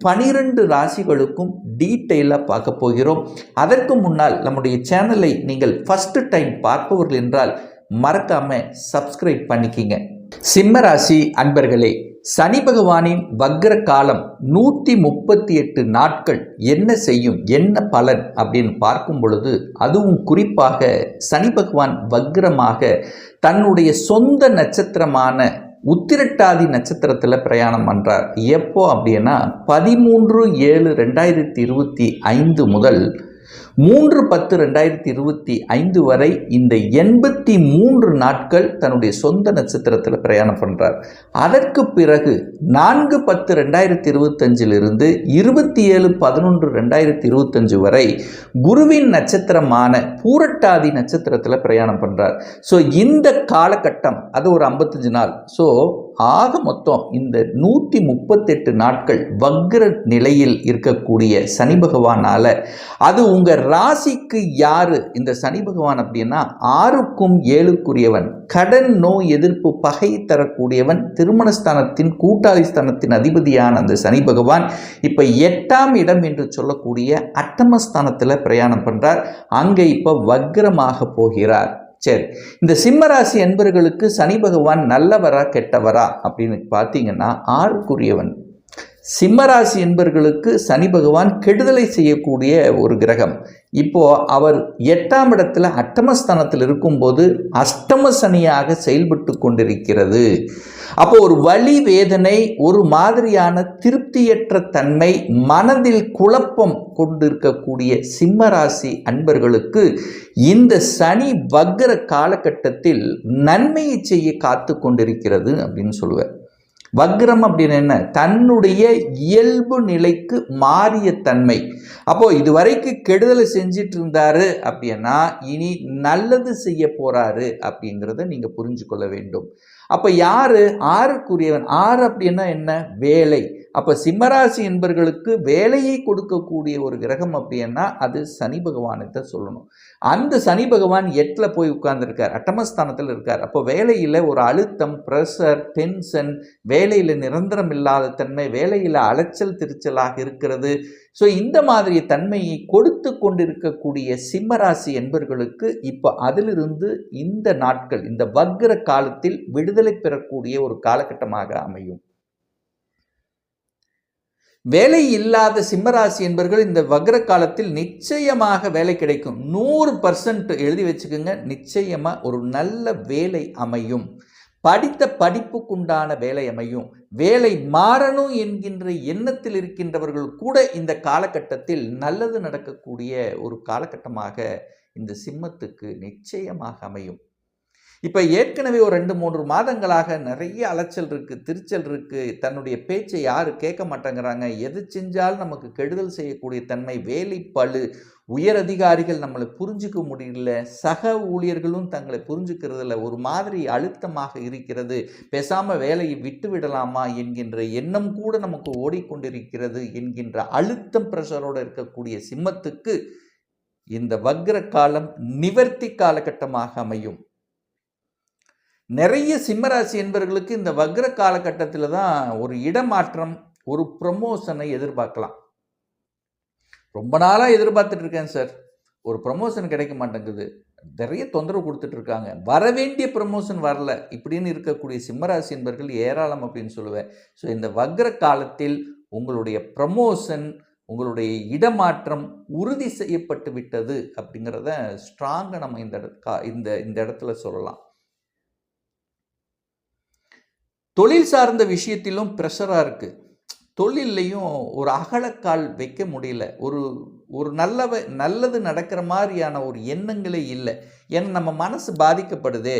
பனிரெண்டு ராசிகளுக்கும் டீட்டெயிலாக பார்க்க போகிறோம். அதற்கு முன்னால் நம்முடைய சேனலை நீங்கள் ஃபஸ்ட்டு டைம் பார்ப்பவர்கள் என்றால் மறக்காம சப்ஸ்கிரைப் பண்ணிக்கிங்க. சிம்ம ராசி அன்பர்களே சனி பகவானின் வக்ர காலம் நூற்றி முப்பத்தி எட்டு நாட்கள் என்ன செய்யும் என்ன பலன் அப்படின்னு பார்க்கும் பொழுது அதுவும் குறிப்பாக சனி பகவான் வக்ரமாக தன்னுடைய சொந்த நட்சத்திரமான உத்திரட்டாதி நட்சத்திரத்தில் பிரயாணம் பண்ணுறார் எப்போ அப்படின்னா பதிமூன்று ஏழு ரெண்டாயிரத்தி இருபத்தி ஐந்து முதல் மூன்று பத்து ரெண்டாயிரத்தி இருபத்தி ஐந்து வரை இந்த எண்பத்தி மூன்று நாட்கள் தன்னுடைய சொந்த நட்சத்திரத்தில் பிரயாணம் பண்ணுறார் அதற்கு பிறகு நான்கு பத்து ரெண்டாயிரத்தி இருபத்தஞ்சிலிருந்து இருபத்தி ஏழு பதினொன்று ரெண்டாயிரத்தி இருபத்தஞ்சு வரை குருவின் நட்சத்திரமான பூரட்டாதி நட்சத்திரத்தில் பிரயாணம் பண்ணுறார் ஸோ இந்த காலகட்டம் அது ஒரு ஐம்பத்தஞ்சு நாள். ஸோ ஆக மொத்தம் இந்த நூற்றி முப்பத்தெட்டு நாட்கள் வக்ர நிலையில் இருக்கக்கூடிய சனி பகவானால் அது உங்கள் ராசிக்கு யார்? இந்த சனி பகவான் அப்படின்னா ஆறுக்கும் ஏழுக்குரியவன். கடன் நோய் எதிர்ப்பு பகை தரக்கூடியவன். திருமணஸ்தானத்தின் கூட்டாளி ஸ்தானத்தின் அதிபதியான அந்த சனி பகவான். இப்போ எட்டாம் இடம் என்று சொல்லக்கூடிய அட்டமஸ்தானத்தில் பிரயாணம் பண்ணுறார் அங்கே இப்போ வக்ரமாக போகிறார். சரி இந்த சிம்மராசி என்பர்களுக்கு சனி பகவான் நல்லவரா கெட்டவரா அப்படின்னு பார்த்தீங்கன்னா ஆறுக்குரியவன். சிம்மராசி என்பர்களுக்கு சனி பகவான் கெடுதலை செய்யக்கூடிய ஒரு கிரகம். இப்போ அவர் எட்டாம் இடத்துல அட்டமஸ்தானத்தில் இருக்கும்போது அஷ்டம சனியாக செயல்பட்டு கொண்டிருக்கிறது. அப்போ ஒரு வலி வேதனை ஒரு மாதிரியான திருப்தியற்ற தன்மை மனதில் குழப்பம் கொண்டிருக்கக்கூடிய சிம்மராசி அன்பர்களுக்கு இந்த சனி வக்ர காலகட்டத்தில் நன்மையை செய்ய காத்து கொண்டிருக்கிறது அப்படின்னு சொல்லுவார் வக்ரம் அப்படின்னு என்ன? தன்னுடைய இயல்பு நிலைக்கு மாறிய தன்மை. அப்போ இதுவரைக்கு கெடுதலை செஞ்சிட்டு இருந்தாரு அப்படின்னா இனி நல்லது செய்ய போறாரு அப்படிங்கிறத நீங்க புரிஞ்சு கொள்ள வேண்டும். அப்போ யாரு? ஆறுக்குரியவன். ஆறு அப்படின்னா என்ன? வேலை. அப்போ சிம்மராசி என்பர்களுக்கு வேலையை கொடுக்கக்கூடிய ஒரு கிரகம் அப்படின்னா அது சனி பகவானத்தை சொல்லணும். அந்த சனி பகவான் எட்டில் போய் உட்கார்ந்துருக்கார். அட்டமஸ்தானத்தில் இருக்கார். அப்போ வேலையில் ஒரு அழுத்தம் ப்ரெஷர் டென்ஷன் வேலையில் நிரந்தரம் இல்லாத தன்மை வேலையில் அலைச்சல் திருச்சலாக இருக்கிறது. ஸோ இந்த மாதிரி தன்மையை கொடுத்து கொண்டிருக்கக்கூடிய சிம்மராசி என்பர்களுக்கு இப்போ அதிலிருந்து இந்த நாட்கள் இந்த வக்ர காலத்தில் விடுதலை பெறக்கூடிய ஒரு காலகட்டமாக அமையும். வேலை இல்லாத சிம்மராசி என்பர்கள் இந்த வக்ர காலத்தில் நிச்சயமாக வேலை கிடைக்கும். நூறு பர்சன்ட் எழுதி வச்சுக்கோங்க. நிச்சயமாக ஒரு நல்ல வேலை அமையும். படித்த படிப்புக்குண்டான வேலை அமையும். வேலை மாறணும் என்கின்ற எண்ணத்தில் இருக்கின்றவர்கள் கூட இந்த காலகட்டத்தில் நல்லது நடக்கக்கூடிய ஒரு காலகட்டமாக இந்த சிம்மத்துக்கு நிச்சயமாக அமையும். இப்போ ஏற்கனவே ஒரு ரெண்டு மூன்று மாதங்களாக நிறைய அலைச்சல் இருக்குது திருச்சல் இருக்குது தன்னுடைய பேச்சை யார் கேட்க மாட்டேங்கிறாங்க? எது செஞ்சாலும் நமக்கு கெடுதல் செய்யக்கூடிய தன்மை வேலை பழு. உயர் அதிகாரிகள் நம்மளை புரிஞ்சுக்க முடியல. சக ஊழியர்களும் தங்களை புரிஞ்சுக்கிறதுல ஒரு மாதிரி அழுத்தமாக இருக்கிறது. பேசாமல் வேலையை விட்டு விடலாமா என்கின்ற எண்ணம் கூட நமக்கு ஓடிக்கொண்டிருக்கிறது என்கின்ற அழுத்தம் ப்ரெஷரோடு இருக்கக்கூடிய சிம்மத்துக்கு இந்த வக்ர காலம் நிவர்த்தி காலகட்டமாக அமையும். நிறைய சிம்மராசி என்பவர்களுக்கு இந்த வக்ர காலகட்டத்தில் தான் ஒரு இடமாற்றம் ஒரு ப்ரமோஷனை எதிர்பார்க்கலாம். ரொம்ப நாளாக எதிர்பார்த்துட்டு இருக்கேன் சார். ஒரு ப்ரமோஷன் கிடைக்க மாட்டேங்குது. நிறைய தொந்தரவு கொடுத்துட்டு இருக்காங்க. வர வேண்டிய ப்ரமோஷன் வரல. இப்படின்னு இருக்கக்கூடிய சிம்மராசி என்பர்கள் ஏராளம் அப்படின்னு சொல்லுவேன். ஸோ இந்த வக்ர காலத்தில் உங்களுடைய ப்ரமோஷன் உங்களுடைய இடமாற்றம் உறுதி செய்யப்பட்டு விட்டது அப்படிங்கிறத ஸ்ட்ராங்காக நம்ம இந்த இந்த இந்த இடத்துல சொல்லலாம். தொழில் சார்ந்த விஷயத்திலும் ப்ரெஷராக இருக்குது தொழில்லையும் ஒரு அகலக்கால் வைக்க முடியல. ஒரு ஒரு நல்லவ நல்லது நடக்கிற மாதிரியான ஒரு எண்ணங்களே இல்லை. ஏன்னா நம்ம மனசு பாதிக்கப்படுதே.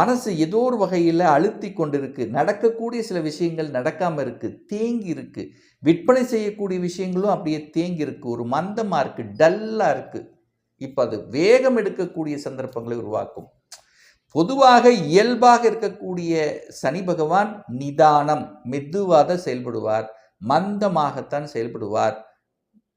மனசு ஏதோ ஒரு வகையில் அழுத்தி கொண்டு இருக்குது நடக்கக்கூடிய சில விஷயங்கள் நடக்காமல் இருக்குது தேங்கி இருக்குது விற்பனை செய்யக்கூடிய விஷயங்களும் அப்படியே தேங்கி இருக்குது ஒரு மந்தமாக இருக்குது டல்லாக இருக்குது இப்போ அது வேகம் எடுக்கக்கூடிய சந்தர்ப்பங்களை உருவாக்கும். பொதுவாக இயல்பாக இருக்கக்கூடிய சனி பகவான் நிதானம் மெதுவாக செயல்படுவார் மந்தமாகத்தான் செயல்படுவார்.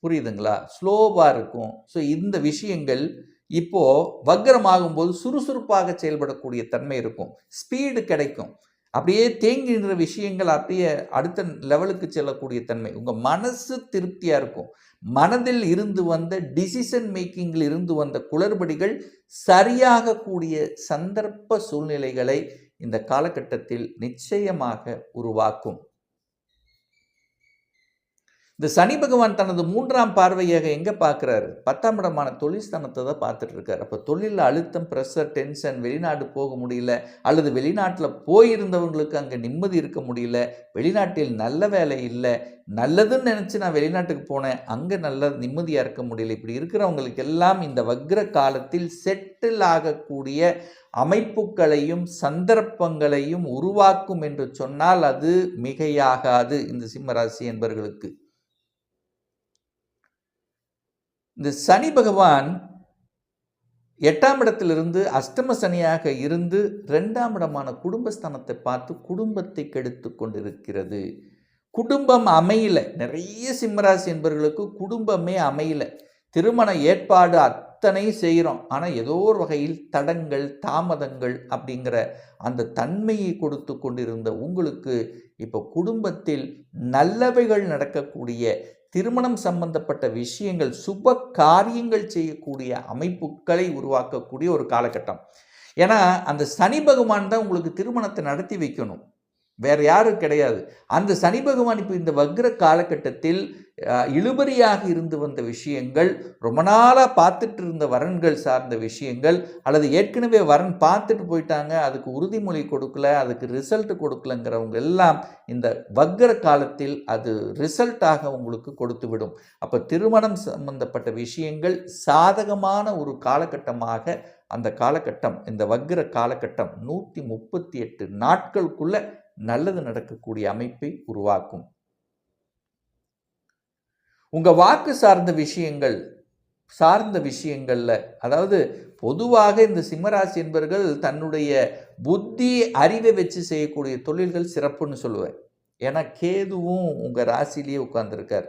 புரியுதுங்களா? ஸ்லோவாக இருக்கும். ஸோ இந்த விஷயங்கள் இப்போ வக்கரமாகும்போது சுறுசுறுப்பாக செயல்படக்கூடிய தன்மை இருக்கும். ஸ்பீடு கிடைக்கும். அப்படியே தேங்குகின்ற விஷயங்கள் அப்படியே அடுத்த லெவலுக்கு செல்லக்கூடிய தன்மை. உங்கள் மனசு திருப்தியாக இருக்கும். மனதில் இருந்து வந்த டிசிஷன் மேக்கிங்கில் இருந்து வந்த குளறுபடிகள் சரியாக கூடிய சந்தர்ப்ப சூழ்நிலைகளை இந்த காலகட்டத்தில் நிச்சயமாக உருவாக்கும். இந்த சனி பகவான் தனது மூன்றாம் பார்வையாக எங்கே பார்க்குறாரு பத்தாம் இடமான தொழில் ஸ்தானத்தை தான் பார்த்துட்டு இருக்காரு. அப்போ தொழிலில் அழுத்தம் ப்ரெஷர் டென்ஷன் வெளிநாடு போக முடியல அல்லது வெளிநாட்டில் போயிருந்தவங்களுக்கு அங்கே நிம்மதி இருக்க முடியல வெளிநாட்டில் நல்ல வேலை இல்லை நல்லதுன்னு நினச்சி நான் வெளிநாட்டுக்கு போனேன் அங்கே நல்ல நிம்மதியாக இருக்க முடியல. இப்படி இருக்கிறவங்களுக்கு எல்லாம் இந்த வக்ர காலத்தில் செட்டில் ஆகக்கூடிய அமைப்புகளையும் சந்தர்ப்பங்களையும் உருவாக்கும் என்று சொன்னால் அது மிகையாகாது இந்த சிம்மராசி என்பவர்களுக்கு இந்த சனி பகவான் எட்டாம் இடத்திலிருந்து அஷ்டம சனியாக இருந்து ரெண்டாம் இடமான குடும்பஸ்தானத்தை பார்த்து குடும்பத்தை கெடுத்து கொண்டிருக்கிறது. குடும்பம் அமையல. நிறைய சிம்மராசி என்பவர்களுக்கு குடும்பமே அமையல. திருமண ஏற்பாடு அத்தனை செய்கிறோம் ஆனால் ஏதோ ஒரு வகையில் தடங்கள் தாமதங்கள் அப்படிங்கிற அந்த தன்மையை கொடுத்து கொண்டிருந்த உங்களுக்கு இப்போ குடும்பத்தில் நல்லவைகள் நடக்கக்கூடிய திருமணம் சம்பந்தப்பட்ட விஷயங்கள் சுப காரியங்கள் செய்யக்கூடிய அமைப்புகளை உருவாக்கக்கூடிய ஒரு காலகட்டம். ஏன்னா அந்த சனி பகவான் தான் உங்களுக்கு திருமணத்தை நடத்தி வைக்கணும். வேற யாரும் கிடையாது. அந்த சனி பகவான் இப்போ இந்த வக்ர காலகட்டத்தில் இழுபறியாக இருந்து வந்த விஷயங்கள் ரொம்ப நாளாக பார்த்துட்டு இருந்த வரன்கள் சார்ந்த விஷயங்கள் அல்லது ஏற்கனவே வரன் பார்த்துட்டு போயிட்டாங்க அதுக்கு உறுதிமொழி கொடுக்கல அதுக்கு ரிசல்ட் கொடுக்கலங்கிறவங்க எல்லாம் இந்த வக்ர காலத்தில் அது ரிசல்ட்டாக உங்களுக்கு கொடுத்து விடும். அப்போ திருமணம் சம்பந்தப்பட்ட விஷயங்கள் சாதகமான ஒரு காலகட்டமாக அந்த காலகட்டம் இந்த வக்ர காலகட்டம் நூற்றி முப்பத்தி எட்டு நாட்களுக்குள்ள நல்லது நடக்கக்கூடிய அமைப்பை உருவாக்கும். உங்கள் வாக்கு சார்ந்த விஷயங்கள் சார்ந்த விஷயங்களில் அதாவது பொதுவாக இந்த சிம்மராசி என்பவர்கள் தன்னுடைய புத்தி அறிவை வச்சு செய்யக்கூடிய தொழில்கள் சிறப்புன்னு சொல்லுவேன். ஏன்னா கேதுவும் உங்கள் ராசிலேயே உட்காந்துருக்கார்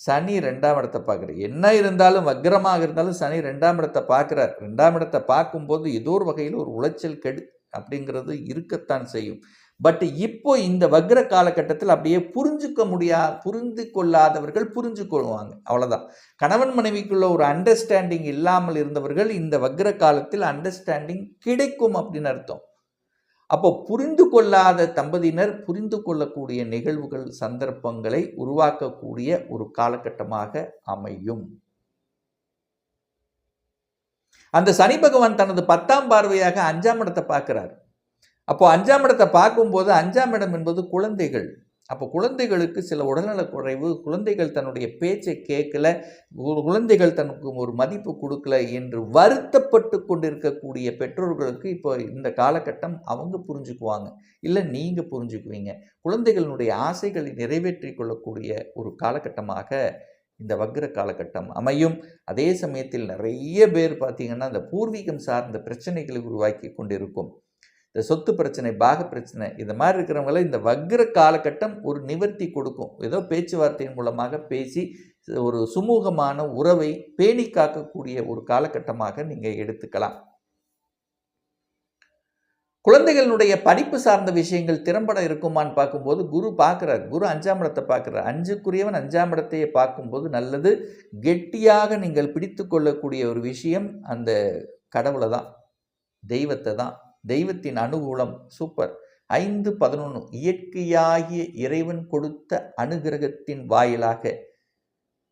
சனி ரெண்டாம் இடத்தை பார்க்குறார். என்ன இருந்தாலும் வக்ரமாக இருந்தாலும் சனி ரெண்டாம் இடத்தை பார்க்குறார். ரெண்டாம் இடத்தை பார்க்கும்போது ஏதோ ஒரு வகையில் ஒரு உளைச்சல் கெடு அப்படிங்கிறது இருக்கத்தான் செய்யும். பட் இப்போ இந்த வக்ர காலகட்டத்தில் அப்படியே புரிஞ்சுக்க முடியா புரிந்து கொள்ளாதவர்கள் புரிஞ்சு கொள்வாங்க. அவ்வளோதான் கணவன் மனைவிக்குள்ள ஒரு அண்டர்ஸ்டாண்டிங் இல்லாமல் இருந்தவர்கள் இந்த வக்ர காலத்தில் அண்டர்ஸ்டாண்டிங் கிடைக்கும் அப்படின்னு அர்த்தம். அப்போ புரிந்து கொள்ளாத தம்பதியினர் புரிந்து கொள்ளக்கூடிய நிகழ்வுகள் சந்தர்ப்பங்களை உருவாக்கக்கூடிய ஒரு காலகட்டமாக அமையும். அந்த சனி பகவான் தனது பத்தாம் பார்வையாக அஞ்சாம் இடத்தை பார்க்கிறார். அப்போது அஞ்சாம் இடத்தை பார்க்கும்போது அஞ்சாம் இடம் என்பது குழந்தைகள். அப்போ குழந்தைகளுக்கு சில உடல்நலக் குறைவு குழந்தைகள் தன்னுடைய பேச்சை கேட்கல குழந்தைகள் தனக்கு ஒரு மதிப்பு கொடுக்கல என்று வருத்தப்பட்டு கொண்டிருக்கக்கூடிய பெற்றோர்களுக்கு இப்போ இந்த காலகட்டம் அவங்க புரிஞ்சுக்குவாங்க. இல்லை நீங்கள் புரிஞ்சுக்குவீங்க. குழந்தைகளுடைய ஆசைகளை நிறைவேற்றி கொள்ளக்கூடிய ஒரு காலகட்டமாக இந்த வக்ர காலகட்டம் அமையும். அதே சமயத்தில் நிறைய பேர் பார்த்திங்கன்னா அந்த பூர்வீகம் சார்ந்த பிரச்சனைகளை உருவாக்கி கொண்டிருக்கும். இந்த சொத்து பிரச்சனை பாக பிரச்சனை இந்த மாதிரி இருக்கிறவங்கள இந்த வக்ர காலகட்டம் ஒரு நிவர்த்தி கொடுக்கும். ஏதோ பேச்சுவார்த்தையின் மூலமாக பேசி ஒரு சுமூகமான உறவை பேணி காக்கக்கூடிய ஒரு காலகட்டமாக நீங்கள் எடுத்துக்கலாம். குழந்தைகளுடைய படிப்பு சார்ந்த விஷயங்கள் திறம்பட இருக்குமான்னு பார்க்கும்போது குரு பார்க்குறார். குரு அஞ்சாம் இடத்தை பார்க்குறார். அஞ்சுக்குரியவன் அஞ்சாம் இடத்தையே பார்க்கும்போது நல்லது. கெட்டியாக நீங்கள் பிடித்து கொள்ளக்கூடிய ஒரு விஷயம் அந்த கடவுளை தான் தெய்வத்தை தான். தெய்வத்தின் அனுகூலம். சூப்பர் ஐந்து பதினொன்று இயற்கையாகிய இறைவன் கொடுத்த அனுகிரகத்தின் வாயிலாக.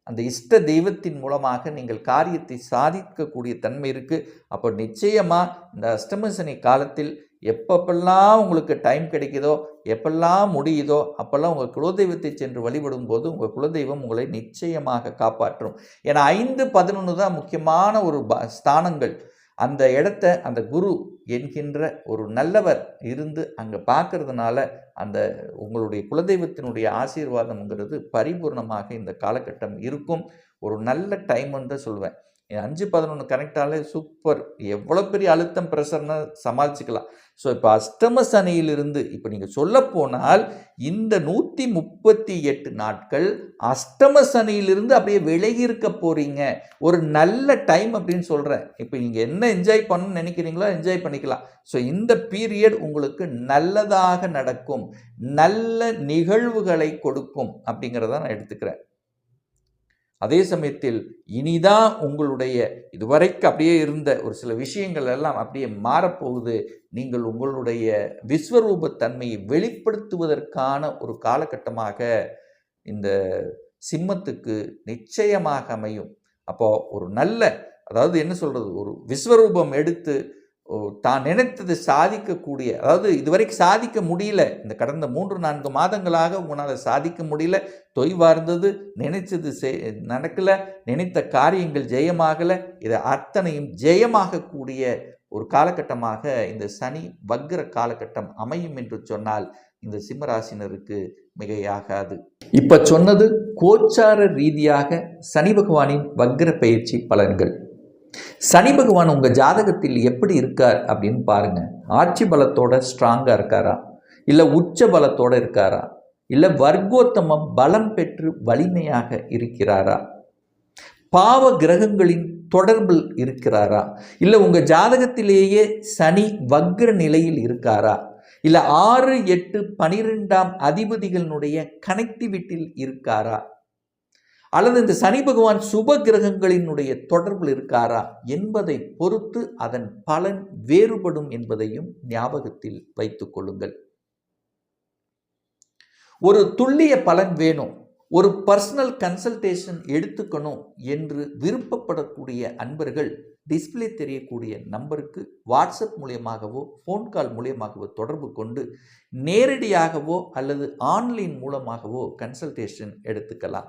அந்த இஷ்ட தெய்வத்தின் மூலமாக நீங்கள் காரியத்தை சாதிக்கக்கூடிய தன்மை இருக்குது அப்போ நிச்சயமாக இந்த அஷ்டமசனி காலத்தில் எப்பப்பெல்லாம் உங்களுக்கு டைம் கிடைக்குதோ எப்பெல்லாம் முடியுதோ அப்போல்லாம் உங்கள் குலதெய்வத்தை சென்று வழிபடும் போது உங்கள் குலதெய்வம் உங்களை நிச்சயமாக காப்பாற்றும். ஏன்னா ஐந்து பதினொன்று தான் முக்கியமான ஒரு ப ஸ்தானங்கள். அந்த இடத்த அந்த குரு என்கின்ற ஒரு நல்லவர் இருந்து அங்கே பார்க்கறதுனால அந்த உங்களுடைய குலதெய்வத்தினுடைய ஆசீர்வாதம்ங்கிறது பரிபூர்ணமாக இந்த காலகட்டம் இருக்கும். ஒரு நல்ல டைம்னு தான் சொல்லுவேன் அஞ்சு பதினொன்று கனெக்டாலே சூப்பர் எவ்வளோ பெரிய அழுத்தம் ப்ரெஷர்னா சமாளிச்சுக்கலாம். ஸோ இப்போ அஷ்டம சனியிலிருந்து இப்போ நீங்கள் சொல்ல போனால் இந்த நூற்றி முப்பத்தி எட்டு நாட்கள் அஷ்டம சனியிலிருந்து அப்படியே விலகி இருக்க போகிறீங்க ஒரு நல்ல டைம் அப்படின்னு சொல்கிறேன் இப்போ நீங்கள் என்ன என்ஜாய் பண்ணணும்னு நினைக்கிறீங்களோ என்ஜாய் பண்ணிக்கலாம். ஸோ இந்த பீரியட் உங்களுக்கு நல்லதாக நடக்கும். நல்ல நிகழ்வுகளை கொடுக்கும் அப்படிங்கிறத நான் எடுத்துக்கிறேன். அதே சமயத்தில் இனிதான் உங்களுடைய இதுவரைக்கும் அப்படியே இருந்த ஒரு சில விஷயங்கள் எல்லாம் அப்படியே மாறப்போகுது. நீங்கள் உங்களுடைய விஸ்வரூபத்தன்மையை வெளிப்படுத்துவதற்கான ஒரு காலகட்டமாக இந்த சிம்மத்துக்கு நிச்சயமாக அமையும். அப்போது ஒரு நல்ல அதாவது என்ன சொல்கிறது ஒரு விஸ்வரூபம் எடுத்து தான் நினைத்தது சாதிக்கக்கூடிய அதாவது இதுவரைக்கும் சாதிக்க முடியல. இந்த கடந்த மூன்று நான்கு மாதங்களாக உங்களால் சாதிக்க முடியல. தொய்வார்ந்தது நினைச்சது நடக்கலை. நினைத்த காரியங்கள் ஜெயமாகலை. இதை அத்தனையும் ஜெயமாகக்கூடிய ஒரு காலகட்டமாக இந்த சனி வக்ர காலகட்டம் அமையும் என்று சொன்னால் இந்த சிம்மராசினருக்கு மிகையாகாது. இப்போ சொன்னது கோச்சார ரீதியாக சனி பகவானின் வக்ர பயிற்சி பலன்கள். சனி பகவான் உங்கள் ஜாதகத்தில் எப்படி இருக்கார் அப்படின்னு பாருங்கள் ஆட்சி பலத்தோட ஸ்ட்ராங்காக இருக்காரா? இல்லை உச்ச பலத்தோடு இருக்காரா? இல்லை வர்க்கோத்தமம் பலம் பெற்று வலிமையாக இருக்கிறாரா? பாவ கிரகங்களின் தொடர்பில் இருக்கிறாரா? இல்லை உங்கள் ஜாதகத்திலேயே சனி வக்ர நிலையில் இருக்காரா? இல்லை ஆறு எட்டு பனிரெண்டாம் அதிபதிகளினுடைய கனெக்டிவிட்டியில் இருக்காரா? அல்லது இந்த சனி பகவான் சுப கிரகங்களினுடைய தொடர்பில் இருக்காரா என்பதை பொறுத்து அதன் பலன் வேறுபடும் என்பதையும் ஞாபகத்தில் வைத்துக் கொள்ளுங்கள். ஒரு துல்லிய பலன் வேணும். ஒரு பர்சனல் கன்சல்டேஷன் எடுத்துக்கணும் என்று விருப்பப்படக்கூடிய அன்பர்கள் டிஸ்பிளே தெரியக்கூடிய நம்பருக்கு வாட்ஸ்அப் மூலியமாகவோ ஃபோன் கால் மூலியமாகவோ தொடர்பு கொண்டு நேரடியாகவோ அல்லது ஆன்லைன் மூலமாகவோ கன்சல்டேஷன் எடுத்துக்கலாம்.